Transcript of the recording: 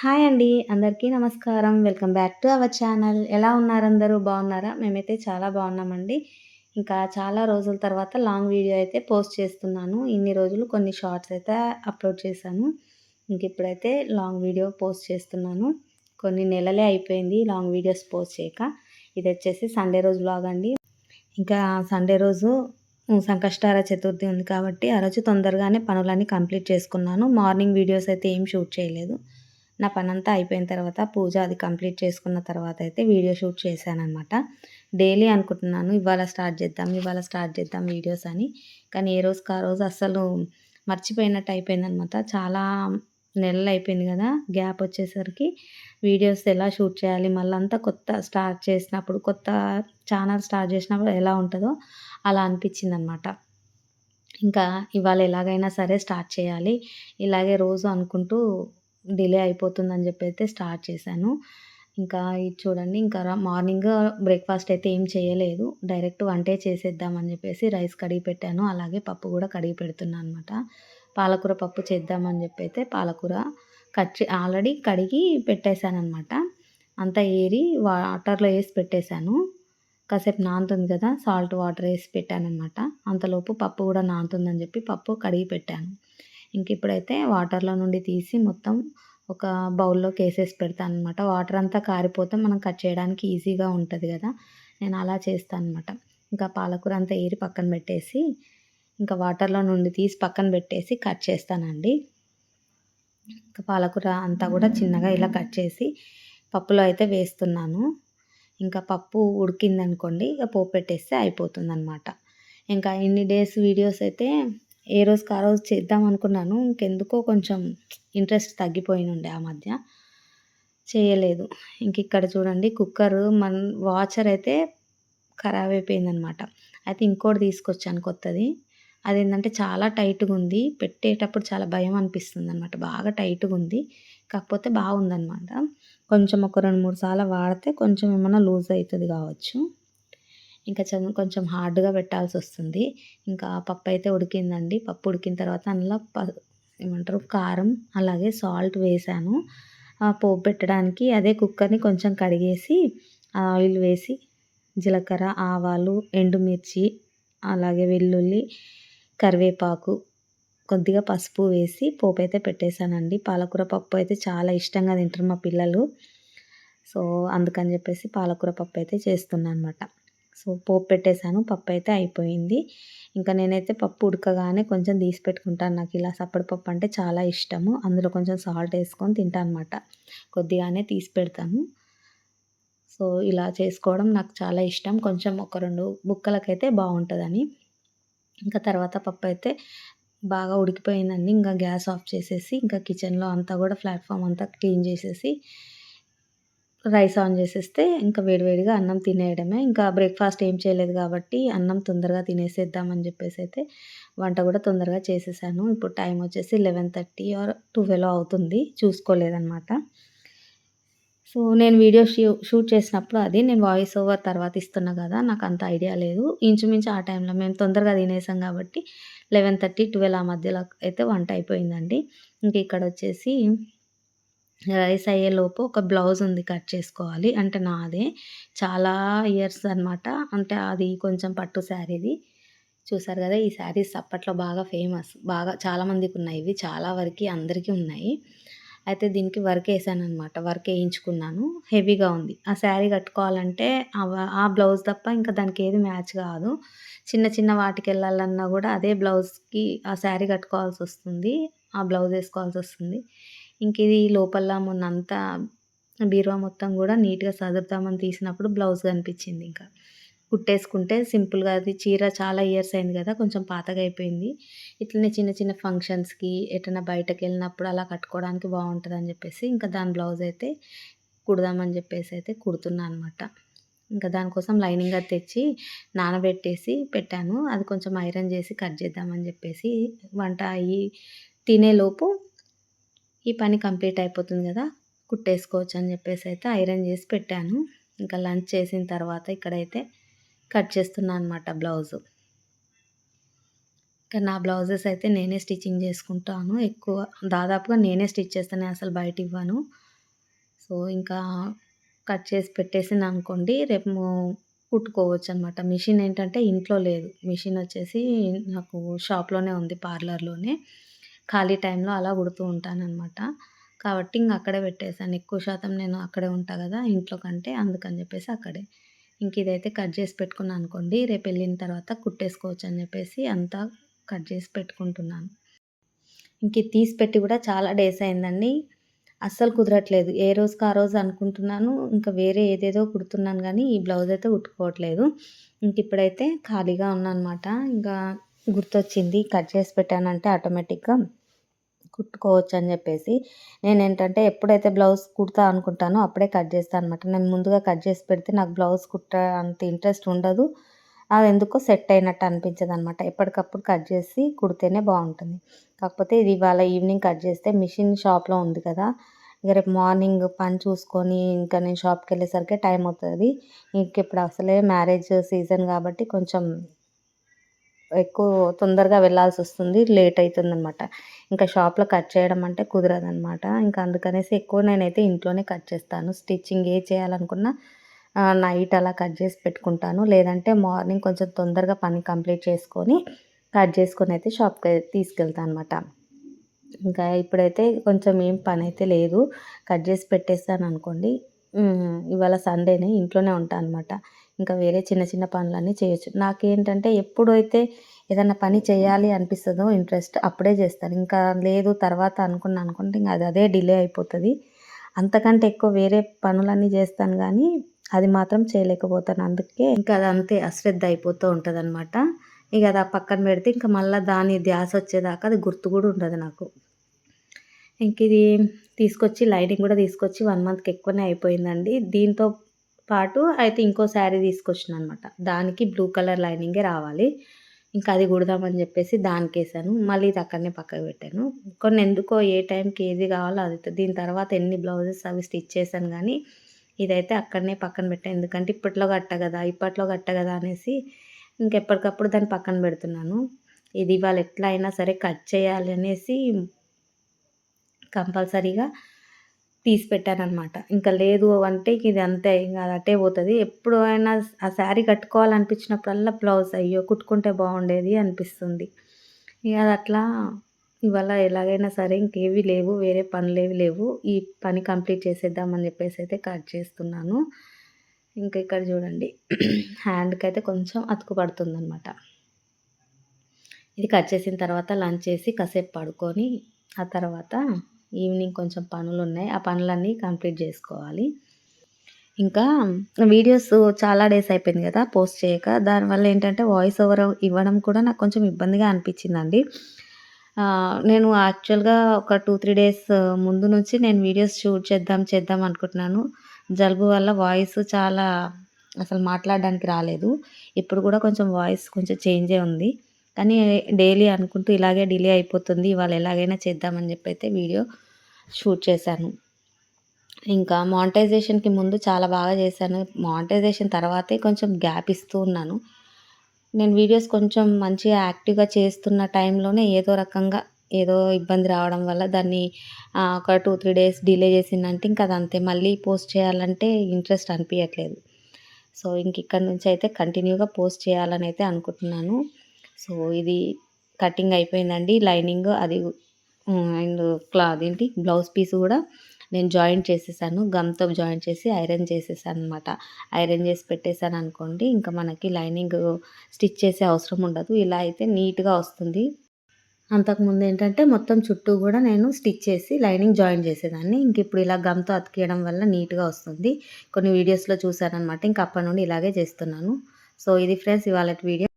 Hi అండి అందరికీ నమస్కారం. Welcome back to our channel. ఎలా ఉన్నారు అందరూ? బాగున్నారా? మేమైతే చాలా బాగున్నామండి. ఇంకా చాలా రోజుల తర్వాత లాంగ్ వీడియో అయితే పోస్ట్ చేస్తున్నాను. ఇన్ని రోజులు కొన్ని షార్ట్స్ అయితే అప్లోడ్ చేశాను. ఇంక ఇప్పుడైతే లాంగ్ వీడియో పోస్ట్ చేస్తున్నాను. కొన్ని నెలలే అయిపోయింది లాంగ్ వీడియోస్ పోస్ట్ చేయక. ఇది వచ్చేసి సండే రోజు బ్లాగ్ అండి. ఇంకా సండే రోజు సంకష్టార చతుర్థి ఉంది కాబట్టి ఆ రోజు తొందరగానే పనులన్నీ కంప్లీట్ చేసుకున్నాను. మార్నింగ్ వీడియోస్ అయితే ఏం షూట్ చేయలేదు. నా పని అంతా అయిపోయిన తర్వాత పూజ అది కంప్లీట్ చేసుకున్న తర్వాత అయితే వీడియో షూట్ చేశాను అనమాట డైలీ అనుకుంటున్నాను ఇవాళ స్టార్ట్ చేద్దాం ఇవాళ స్టార్ట్ చేద్దాం వీడియోస్ అని. కానీ ఏ రోజుకి ఆ రోజు అస్సలు మర్చిపోయినట్టు అయిపోయిందనమాట చాలా నెలలు అయిపోయింది కదా గ్యాప్ వచ్చేసరికి వీడియోస్ ఎలా షూట్ చేయాలి మళ్ళీ అంతా కొత్త స్టార్ట్ చేసినప్పుడు కొత్త ఛానల్ స్టార్ట్ చేసినప్పుడు ఎలా ఉంటుందో అలా అనిపించింది అనమాట ఇంకా ఇవాళ ఎలాగైనా సరే స్టార్ట్ చేయాలి. ఇలాగే రోజు అనుకుంటూ డిలే అయిపోతుందని చెప్పి అయితే స్టార్ట్ చేశాను. ఇంకా ఇది చూడండి ఇంకా మార్నింగ్ బ్రేక్ఫాస్ట్ అయితే ఏం చేయలేదు. డైరెక్ట్ వంటే చేసేద్దామని చెప్పేసి రైస్ కడిగి పెట్టాను. అలాగే పప్పు కూడా కడిగి పెడుతున్నాను అనమాట పాలకూర పప్పు చేద్దామని చెప్పి అయితే పాలకూర కట్ ఆల్రెడీ కడిగి పెట్టేశాను అనమాట అంతా ఏరి వాటర్లో వేసి పెట్టేశాను. కాసేపు నానుతుంది కదా సాల్ట్ వాటర్ వేసి పెట్టాను అనమాట అంతలోపు పప్పు కూడా నానుతుందని చెప్పి పప్పు కడిగి పెట్టాను. ఇంక ఇప్పుడైతే వాటర్లో నుండి తీసి మొత్తం ఒక బౌల్లోకి వేసేసి పెడతాను అనమాట వాటర్ అంతా కారిపోతే మనం కట్ చేయడానికి ఈజీగా ఉంటుంది కదా. నేను అలా చేస్తాను అనమాట ఇంకా పాలకూర అంతా ఏరి పక్కన పెట్టేసి ఇంకా వాటర్లో నుండి తీసి పక్కన పెట్టేసి కట్ చేస్తానండి. ఇంకా పాలకూర అంతా కూడా చిన్నగా ఇలా కట్ చేసి పప్పులో అయితే వేస్తున్నాను. ఇంకా పప్పు ఉడికిందనుకోండి ఇక పోపు పెట్టేస్తే అయిపోతుంది అనమాట ఇంకా ఇన్ని డేస్ వీడియోస్ అయితే ఏ రోజుకి ఆ రోజు చేద్దాం అనుకున్నాను. ఇంకెందుకో కొంచెం ఇంట్రెస్ట్ తగ్గిపోయి ఉండే ఆ మధ్య. చేయలేదు. ఇంక ఇక్కడ చూడండి కుక్కర్ మన వాచర్ అయితే ఖరాబ్ అయిపోయిందనమాట. అయితే ఇంకోటి తీసుకొచ్చాను కొత్తది. అది ఏంటంటే చాలా టైట్గా ఉంది. పెట్టేటప్పుడు చాలా భయం అనిపిస్తుంది అనమాట బాగా టైట్గా ఉంది. కాకపోతే బాగుందనమాట. కొంచెం ఒక రెండు మూడు సార్లు వాడితే కొంచెం ఏమైనా లూజ్ అవుతుంది కావచ్చు. ఇంకా కొంచెం హార్డ్గా పెట్టాల్సి వస్తుంది ఇంకా పప్పు అయితే ఉడికిందండి. పప్పు ఉడికిన తర్వాత అందులో ప ఏమంటారు కారం అలాగే సాల్ట్ వేసాను. పోపు పెట్టడానికి అదే కుక్కర్ని కొంచెం కడిగేసి ఆయిల్ వేసి జీలకర్ర ఆవాలు ఎండుమిర్చి అలాగే వెల్లుల్లి కరివేపాకు కొద్దిగా పసుపు వేసి పోపు అయితే పెట్టేశానండి. పాలకూర పప్పు అయితే చాలా ఇష్టంగా తింటారు మా పిల్లలు. సో అందుకని చెప్పేసి పాలకూర పప్పు అయితే చేస్తున్నాను అనమాట సో పోపు పెట్టేశాను పప్పు అయితే అయిపోయింది. ఇంకా నేనైతే పప్పు ఉడకగానే కొంచెం తీసి పెట్టుకుంటాను. నాకు ఇలా సప్పడి పప్పు అంటే చాలా ఇష్టము. అందులో కొంచెం సాల్ట్ వేసుకొని తింటాను అనమాట కొద్దిగానే తీసి పెడతాను. సో ఇలా చేసుకోవడం నాకు చాలా ఇష్టం. కొంచెం ఒక రెండు బుక్కలకైతే బాగుంటుందని. ఇంకా తర్వాత పప్పు అయితే బాగా ఉడికిపోయిందండి ఇంకా గ్యాస్ ఆఫ్ చేసేసి ఇంకా కిచెన్లో అంతా కూడా ప్లాట్ఫామ్ అంతా క్లీన్ చేసేసి రైస్ ఆన్ చేసేస్తే ఇంకా వేడివేడిగా అన్నం తినేయడమే. ఇంకా బ్రేక్ఫాస్ట్ ఏం చేయలేదు కాబట్టి అన్నం తొందరగా తినేసేద్దామని చెప్పేసి అయితే వంట కూడా తొందరగా చేసేసాను. ఇప్పుడు టైం వచ్చేసి లెవెన్ థర్టీ ఆర్ ట్వెల్వ్ అవుతుంది. చూసుకోలేదన్నమాట. సో నేను వీడియో షూట్ చేసినప్పుడు అది నేను వాయిస్ ఓవర్ తర్వాత ఇస్తున్నా కదా నాకు అంత ఐడియా లేదు. ఇంచుమించు ఆ టైంలో మేము తొందరగా తినేసాం కాబట్టి లెవెన్ థర్టీ ట్వెల్వ్ ఆ మధ్యలో అయితే వంట అయిపోయిందండి. ఇంక ఇక్కడ వచ్చేసి రైస్ అయ్యేలోపు ఒక బ్లౌజ్ ఉంది కట్ చేసుకోవాలి. అంటే నాదే. చాలా ఇయర్స్ అనమాట అంటే అది కొంచెం పట్టు శారీది చూసారు కదా ఈ శారీస్ అప్పట్లో బాగా ఫేమస్. బాగా చాలామందికి ఉన్నాయి ఇవి. చాలా వరకు అందరికీ ఉన్నాయి. అయితే దీనికి వర్క్ వేసాను అనమాట వర్క్ వేయించుకున్నాను. హెవీగా ఉంది. ఆ శారీ కట్టుకోవాలంటే ఆ బ్లౌజ్ తప్ప ఇంకా దానికి ఏది మ్యాచ్ కాదు. చిన్న చిన్న వాటికి వెళ్ళాలన్నా కూడా అదే బ్లౌజ్కి ఆ శారీ కట్టుకోవాల్సి వస్తుంది. ఆ బ్లౌజ్ వేసుకోవాల్సి వస్తుంది. ఇంక ఇది లోపల మొన్న అంతా బీరువా మొత్తం కూడా నీట్గా సదురుతామని తీసినప్పుడు బ్లౌజ్ కనిపించింది ఇంకా. కుట్టేసుకుంటే సింపుల్గా అది చీర చాలా ఇయర్స్ అయింది కదా కొంచెం పాతగా అయిపోయింది. ఇట్లనే చిన్న చిన్న ఫంక్షన్స్కి ఎటైనా బయటకు వెళ్ళినప్పుడు అలా కట్టుకోవడానికి బాగుంటుంది అని చెప్పేసి ఇంకా దాని బ్లౌజ్ అయితే కుడదామని చెప్పేసి అయితే కుడుతున్నా అనమాట ఇంకా దానికోసం లైనింగ్ అది తెచ్చి నానబెట్టేసి పెట్టాను. అది కొంచెం ఐరన్ చేసి కట్ చేద్దామని చెప్పేసి వంట అయ్యి తినేలోపు ఈ పని కంప్లీట్ అయిపోతుంది కదా కుట్టేసుకోవచ్చు అని చెప్పేసి అయితే ఐరన్ చేసి పెట్టాను. ఇంకా లంచ్ చేసిన తర్వాత ఇక్కడైతే కట్ చేస్తున్నాను అనమాట బ్లౌజు. ఇంకా నా బ్లౌజెస్ అయితే నేనే స్టిచ్చింగ్ చేసుకుంటాను. ఎక్కువ దాదాపుగా నేనే స్టిచ్ చేస్తాను అసలు బయట ఇవ్వను. సో ఇంకా కట్ చేసి పెట్టేసిన అనుకోండి రేపు కుట్టుకోవచ్చు అనమాట మిషన్ ఏంటంటే ఇంట్లో లేదు. మిషన్ వచ్చేసి నాకు షాప్లోనే ఉంది పార్లర్లోనే. ఖాళీ టైంలో అలా కుడుతూ ఉంటానన్నమాట. కాబట్టి ఇంక అక్కడే పెట్టేశాను. ఎక్కువ శాతం నేను అక్కడే ఉంటా కదా ఇంట్లో కంటే అందుకని చెప్పేసి అక్కడే. ఇంక ఇదైతే కట్ చేసి పెట్టుకున్నాను అనుకోండి రేపు వెళ్ళిన తర్వాత కుట్టేసుకోవచ్చు అని చెప్పేసి అంతా కట్ చేసి పెట్టుకుంటున్నాను. ఇంక తీసి పెట్టి కూడా చాలా డేస్ అయిందండి. అస్సలు కుదరట్లేదు. ఏ రోజుకి ఆ రోజు అనుకుంటున్నాను ఇంకా వేరే ఏదేదో కుడుతున్నాను కానీ ఈ బ్లౌజ్ అయితే కుట్టుకోవట్లేదు ఇంక ఇప్పుడైతే ఖాళీగా ఉన్నానమాట ఇంకా గుర్తొచ్చింది కట్ చేసి పెట్టానంటే ఆటోమేటిక్గా కుట్టుకోవచ్చు అని చెప్పేసి నేను ఏంటంటే ఎప్పుడైతే బ్లౌజ్ కుడతా అనుకుంటానో అప్పుడే కట్ చేస్తాను అనమాట నేను ముందుగా కట్ చేసి పెడితే నాకు బ్లౌజ్ కుట్ట అంత ఇంట్రెస్ట్ ఉండదు. అది ఎందుకో సెట్ అయినట్టు అనిపించదు అనమాట ఎప్పటికప్పుడు కట్ చేసి కుడితేనే బాగుంటుంది. కాకపోతే ఇది ఇవాళ ఈవినింగ్ కట్ చేస్తే మిషన్ షాప్లో ఉంది కదా ఇక రేపు మార్నింగ్ పని చూసుకొని ఇంకా నేను షాప్కి వెళ్ళేసరికి టైం అవుతుంది. ఇంక ఇప్పుడు అసలే మ్యారేజ్ సీజన్ కాబట్టి కొంచెం ఎక్కువ తొందరగా వెళ్ళాల్సి వస్తుంది లేట్ అవుతుంది అనమాట ఇంకా షాప్లో కట్ చేయడం అంటే కుదరదనమాట ఇంకా అందుకనేసి ఎక్కువ నేనైతే ఇంట్లోనే కట్ చేస్తాను. స్టిచ్చింగ్ ఏ చేయాలనుకున్నా నైట్ అలా కట్ చేసి పెట్టుకుంటాను. లేదంటే మార్నింగ్ కొంచెం తొందరగా పని కంప్లీట్ చేసుకొని కట్ చేసుకొని అయితే షాప్కి తీసుకెళ్తాను అనమాట ఇంకా ఇప్పుడైతే కొంచెం ఏం పని అయితే లేదు. కట్ చేసి పెట్టేస్తాను అనుకోండి ఇవాళ సండేనే ఇంట్లోనే ఉంటాను అనమాట ఇంకా వేరే చిన్న చిన్న పనులన్నీ చేయొచ్చు. నాకేంటంటే ఎప్పుడైతే ఏదైనా పని చేయాలి అనిపిస్తుందో ఇంట్రెస్ట్ అప్పుడే చేస్తాను. ఇంకా లేదు తర్వాత అనుకున్నా అనుకుంటే ఇంకా అది అదే డిలే అయిపోతుంది. అంతకంటే ఎక్కువ వేరే పనులన్నీ చేస్తాను కానీ అది మాత్రం చేయలేకపోతాను. అందుకే ఇంకా అది అంతే అశ్రద్ధ అయిపోతూ ఉంటుంది అనమాట ఇక అది ఆ పక్కన పెడితే ఇంకా మళ్ళీ దాని ధ్యాస వచ్చేదాకా అది గుర్తు కూడా ఉండదు నాకు. ఇంక ఇది తీసుకొచ్చి లైనింగ్ కూడా తీసుకొచ్చి వన్ మంత్కి ఎక్కువనే అయిపోయిందండి. దీంతో పాటు అయితే ఇంకో శారీ తీసుకొచ్చిన అనమాట దానికి బ్లూ కలర్ లైనింగే రావాలి. ఇంకా అది కుడదామని చెప్పేసి దానికి వేసాను మళ్ళీ ఇది అక్కడనే పక్కకు పెట్టాను. కొన్ని ఎందుకో ఏ టైంకి ఏది కావాలో అది దీని తర్వాత ఎన్ని బ్లౌజెస్ అవి స్టిచ్ చేశాను కానీ ఇదైతే అక్కడనే పక్కన పెట్టాను ఎందుకంటే ఇప్పట్లో కట్ట కదా ఇప్పట్లో కట్ట కదా అనేసి ఇంకెప్పటికప్పుడు దాన్ని పక్కన పెడుతున్నాను. ఇది ఇవాళ ఎట్లా అయినా సరే కట్ చేయాలి అనేసి కంపల్సరీగా తీసి పెట్టానమాట ఇంకా లేదు అంటే ఇది అంతే ఇంకా అది అట్టే పోతుంది. ఎప్పుడు అయినా ఆ శారీ కట్టుకోవాలనిపించినప్పుడల్లా బ్లౌజ్ అయ్యో కుట్టుకుంటే బాగుండేది అనిపిస్తుంది. ఇక అది అట్లా ఇవాళ ఎలాగైనా సరే ఇంకేవి లేవు వేరే పనులేవి లేవు. ఈ పని కంప్లీట్ చేసేద్దామని చెప్పేసి అయితే కట్ చేస్తున్నాను. ఇంకా ఇక్కడ చూడండి హ్యాండ్కి అయితే కొంచెం అతుకు అనమాట ఇది కట్ చేసిన తర్వాత లంచ్ చేసి కాసేపు పడుకొని ఆ తర్వాత ఈవినింగ్ కొంచెం పనులు ఉన్నాయి ఆ పనులన్నీ కంప్లీట్ చేసుకోవాలి. ఇంకా వీడియోస్ చాలా డేస్ అయిపోయింది కదా పోస్ట్ చేయక. దానివల్ల ఏంటంటే వాయిస్ ఓవర్ ఇవ్వడం కూడా నాకు కొంచెం ఇబ్బందిగా అనిపించిందండి. నేను యాక్చువల్గా ఒక టూ త్రీ డేస్ ముందు నుంచి నేను వీడియోస్ షూట్ చేద్దాం చేద్దాం అనుకుంటున్నాను. జలుబు వల్ల వాయిస్ చాలా అసలు మాట్లాడడానికి రాలేదు. ఇప్పుడు కూడా కొంచెం వాయిస్ కొంచెం చేంజే ఉంది. కానీ డైలీ అనుకుంటూ ఇలాగే డిలే అయిపోతుంది. ఇవాళ ఎలాగైనా చేద్దామని చెప్పి అయితే వీడియో షూట్ చేశాను. ఇంకా మానిటైజేషన్కి ముందు చాలా బాగా చేశాను. మానిటైజేషన్ తర్వాతే కొంచెం గ్యాప్ ఇస్తూ ఉన్నాను. నేను వీడియోస్ కొంచెం మంచిగా యాక్టివ్గా చేస్తున్న టైంలోనే ఏదో రకంగా ఏదో ఇబ్బంది రావడం వల్ల దాన్ని ఒక టూ త్రీ డేస్ డిలే చేసిందంటే ఇంకా అదంతే మళ్ళీ పోస్ట్ చేయాలంటే ఇంట్రెస్ట్ అనిపించట్లేదు సో ఇంక ఇక్కడ నుంచి అయితే కంటిన్యూగా పోస్ట్ చేయాలని అయితే అనుకుంటున్నాను. సో ఇది కటింగ్ అయిపోయిందండి. లైనింగ్ అది అండ్ క్లాత్ ఏంటి బ్లౌజ్ పీస్ కూడా నేను జాయింట్ చేసేసాను. గమ్తో జాయింట్ చేసి ఐరన్ చేసేసాను అనమాట ఐరన్ చేసి పెట్టేశాను అనుకోండి ఇంకా మనకి లైనింగ్ స్టిచ్ చేసే అవసరం ఉండదు. ఇలా అయితే నీట్గా వస్తుంది. అంతకుముందు ఏంటంటే మొత్తం చుట్టూ కూడా నేను స్టిచ్ చేసి లైనింగ్ జాయిన్ చేసేదాన్ని. ఇంక ఇప్పుడు ఇలా గమ్తో అతికేయడం వల్ల నీట్గా వస్తుంది. కొన్ని వీడియోస్లో చూసానమాట ఇంక అప్పటి నుండి ఇలాగే చేస్తున్నాను. సో ఇది ఫ్రెండ్స్ ఇవాళ వీడియో.